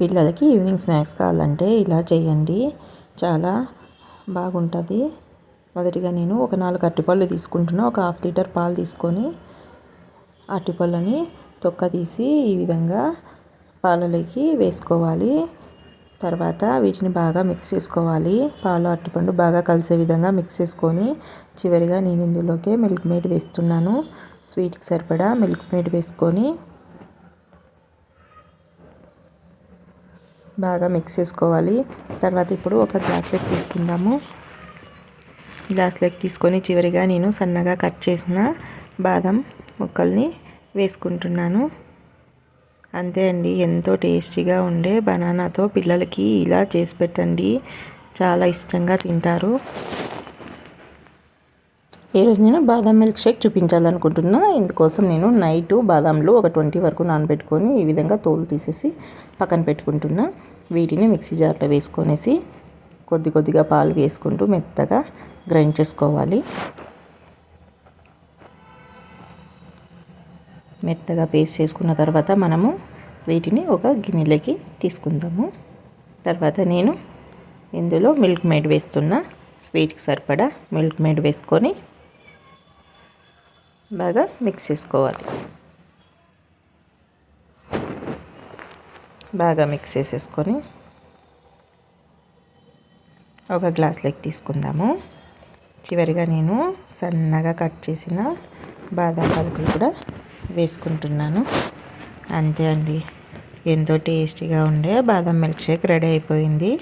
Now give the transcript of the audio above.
పిల్లలకి evening snacks కావాలంటే ఇలా చేయండి. చాలా బాగుంటుంది. మొదటిగా నేను ఒక నాలుగు అరటిపళ్ళు తీసుకుంటున్నా. ఒక హాఫ్ లీటర్ పాలు తీసుకొని అరటిపళ్ళని తొక్క తీసి ఈ విధంగా పాలలోకి వేసుకోవాలి. తర్వాత వీటిని బాగా మిక్స్ చేసుకోవాలి. పాలు అరటిపండు బాగా కలిసే విధంగా మిక్స్ చేసుకొని చివరిగా నేను ఇందులోకే మిల్క్ మేడ్ వేస్తున్నాను. స్వీట్కి సరిపడా మిల్క్ మేడ్ వేసుకొని బాగా మిక్స్ చేసుకోవాలి. తర్వాత ఇప్పుడు ఒక గ్లాస్లోకి తీసుకుందాము. గ్లాస్లోకి తీసుకొని చివరిగా నేను సన్నగా కట్ చేసిన బాదం ముక్కల్ని వేసుకుంటున్నాను. అంతే అండి. ఎంతో టేస్టీగా ఉండే బనానాతో పిల్లలకి ఇలా చేసి పెట్టండి. చాలా ఇష్టంగా తింటారు. ఈరోజు నేను బాదం మిల్క్ షేక్ చూపించాలనుకుంటున్నా. ఇందుకోసం నేను నైట్ బాదాంలు ఒక ట్వంటీ వరకు నానబెట్టుకొని ఈ విధంగా తోలు తీసేసి పక్కన పెట్టుకుంటున్నా. వీటిని మిక్సీ జార్లో వేసుకొనేసి కొద్ది కొద్దిగా పాలు వేసుకుంటూ మెత్తగా గ్రైండ్ చేసుకోవాలి. మెత్తగా పేస్ట్ చేసుకున్న తర్వాత మనము వీటిని ఒక గిన్నెలోకి తీసుకుందాము. తర్వాత నేను ఇందులో మిల్క్ మేడ్ వేస్తున్న స్వీట్కి సరిపడా మిల్క్ మేడ్ వేసుకొని బాగా మిక్స్ చేసుకోవాలి. బాగా మిక్స్ చేసేసుకొని ఒక గ్లాస్లోకి తీసుకుందాము. చివరిగా నేను సన్నగా కట్ చేసిన బాదం పలుకులు కూడా వేసుకుంటున్నాను. అంతే అండి. ఎంతో టేస్టీగా ఉండే బాదం మిల్క్ షేక్ రెడీ అయిపోయింది.